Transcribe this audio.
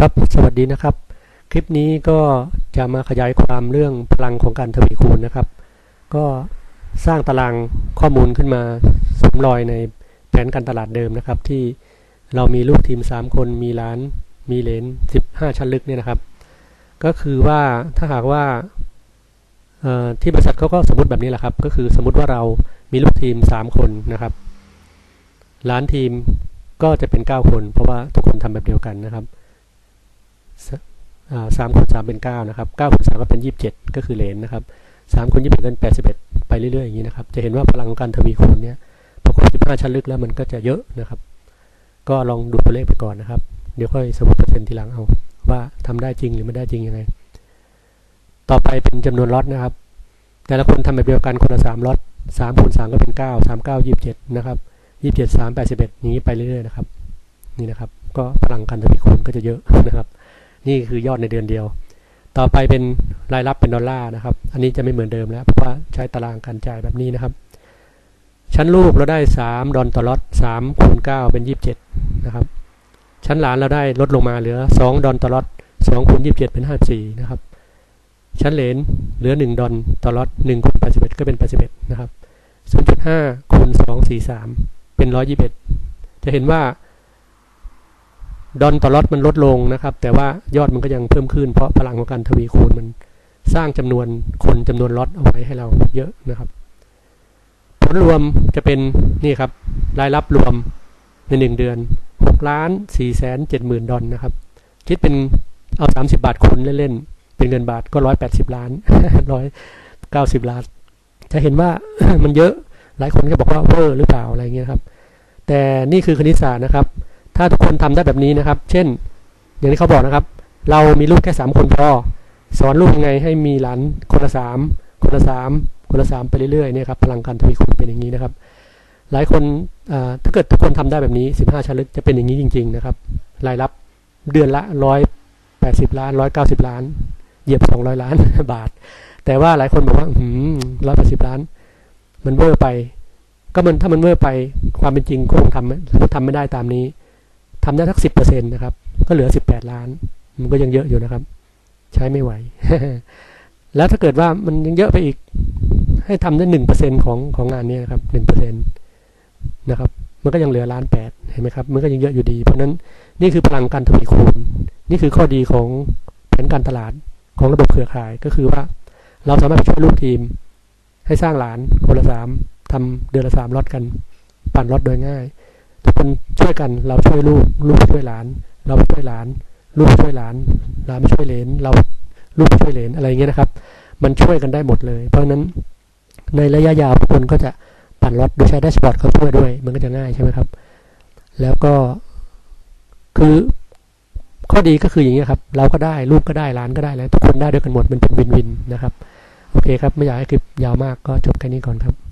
ครับ สวัสดีนะครับ คลิปนี้ก็จะมาขยายความเรื่องพลังของการทวีคูณนะครับ ก็สร้างตารางข้อมูลขึ้นมาสวมรอยในแผนการตลาดเดิมนะครับ ที่เรามีลูกทีม 3 คนมีล้านมีเหรน15 ชั้นลึกเนี่ยนะครับ ก็คือว่าถ้าหากว่าที่บริษัทเขาก็สมมติแบบนี้แหละครับ ก็คือสมมติว่าเรามีลูกทีม 3 คนนะครับล้านทีมก็จะเป็น 9 คน เพราะว่าทุกคนทำแบบเดียวกันนะครับ สามคูณสามเป็นเก้านะครับเก้าคูณสามก็เป็นยี่สิบเจ็ดก็คือเหรนนะครับสามคูณยี่สิบเอ็ดเป็นแปดสิบเอ็ดไปเรื่อยๆอย่างนี้นะครับ จะเห็นว่าพลังของการทวีคูณเนี่ยพอคูณสิบห้าชั้นลึกแล้วมันก็จะเยอะนะครับ ก็ลองดูตัวเลขไปก่อนนะครับ เดี๋ยวค่อยสมมติเปอร์เซ็นต์ทีหลังเอา ว่าทำได้จริงหรือไม่ได้จริงยังไง ต่อไปเป็นจำนวนล็อตนะครับ แต่ละคนทำแบบเดียวกันคนละสามล็อตสามคูณสามก็เป็นเก้าสามเก้ายี่สิบเจ็ดนะครับยี่สิบเจ็ดสามแปดสิบเอ็ดอย่างนี้ไปเรื่อยๆนะครับ นี่นะครับ ก็พลังการทวีคูณก็จะเยอะนะครับ นี่คือยอดในเดือนเดียว ต่อไปเป็นรายรับเป็นดอลลาร์นะครับ อันนี้จะไม่เหมือนเดิมแล้วเพราะว่าใช้ตารางการจ่ายแบบนี้นะครับ ชั้นลูกเราได้ 3 ดอลต่อล็อต3คูณ9เป็น 27 นะครับ ชั้นหลานเราได้ลดลงมาเหลือ 2 ดอลต่อล็อต2คูณ27 เป็น 54 นะครับ ชั้นเหรนเหลือ 1 ดอลต่อล็อต1คูณ81 ก็เป็น 81 นะครับ0.5คูณ243 เป็น 121 จะเห็นว่า ดอนต่อลอตมันลดลงนะครับ แต่ว่ายอดมันก็ยังเพิ่มขึ้น เพราะพลังของการทวีคูณมันสร้างจำนวนคนจำนวนล็อตเอาไว้ให้เราเยอะนะครับ ผลรวมจะเป็นนี่ครับรายรับรวมในหนึ่งเดือน6ล้าน4แสน7หมื่นดอลนะครับ คิดเป็นเอา 30 บาทคูณเล่นๆ เป็นเงินบาทก็ 180 ล้าน 190 ล้าน จะเห็นว่ามันเยอะหลายคนก็บอกว่าเวอร์หรือเปล่าอะไรเงี้ยครับ แต่นี่คือคณิตศาสตร์นะครับ ถ้าทุกคนทำได้แบบนี้นะครับ เช่น อย่างที่เขาบอกนะครับ เรามีลูกแค่สามคนพอ สอนลูกยังไงให้มีหลานคนละสามคนละสามคนละสามไปเรื่อยๆเนี่ยครับพลังการทวีคูณเป็นอย่างนี้นะครับ หลายคนถ้าเกิดทุกคนทำได้แบบนี้ 15ชั้นลึกจะเป็นอย่างนี้จริง ๆ นะครับรายรับเดือนละร้อยแปดสิบล้านร้อยเก้าสิบล้าน เหยียบสองร้อยล้านบาท แต่ว่าหลายคนบอกว่าร้อยแปดสิบล้าน มันเวอร์ไป ก็มันถ้ามันเวอร์ไปความเป็นจริงคงทำทำไม่ได้ตามนี้ ทำได้สักสิบเปอร์เซ็นต์นะครับ ก็เหลือสิบแปดล้าน มันก็ยังเยอะอยู่นะครับ ใช้ไม่ไหว แล้วถ้าเกิดว่ามันยังเยอะไปอีก ให้ทำได้หนึ่งเปอร์เซ็นของของงานนี้นะครับหนึ่งเปอร์เซ็นต์นะครับ มันก็ยังเหลือล้านแปดเห็นไหมครับ มันก็ยังเยอะอยู่ดี เพราะฉะนั้นนี่คือพลังการทวีคูณ นี่คือข้อดีของแผนการตลาดของระบบเครือข่าย ก็คือว่าเราสามารถช่วยลูกทีม ให้สร้างหลานคนละสามทำเดือนละสามล็อตกัน ปั่นล็อตโดยง่าย ทุกคนช่วยกัน เราช่วยลูก ลูกช่วยหลาน เราช่วยหลาน ลูกช่วยหลานหลานช่วยเหลนเราลูกช่วยเหลนอะไรเงี้ยนะครับ มันช่วยกันได้หมดเลย เพราะฉะนั้นในระยะยาวทุกคนก็จะปั่นล็อตโดยใช้แดชบอร์ดเขาช่วยด้วย มันก็จะง่ายใช่ไหมครับ แล้วก็คือข้อดีก็คืออย่างนี้ยครับ เราก็ได้ลูกก็ได้หลานก็ได้แล้ว ทุกคนได้ด้วยกันหมดมันเป็นวินวินนะครับ โอเคครับ ไม่อยากให้คลิปยาวมากก็จบแค่นี้ก่อนครับ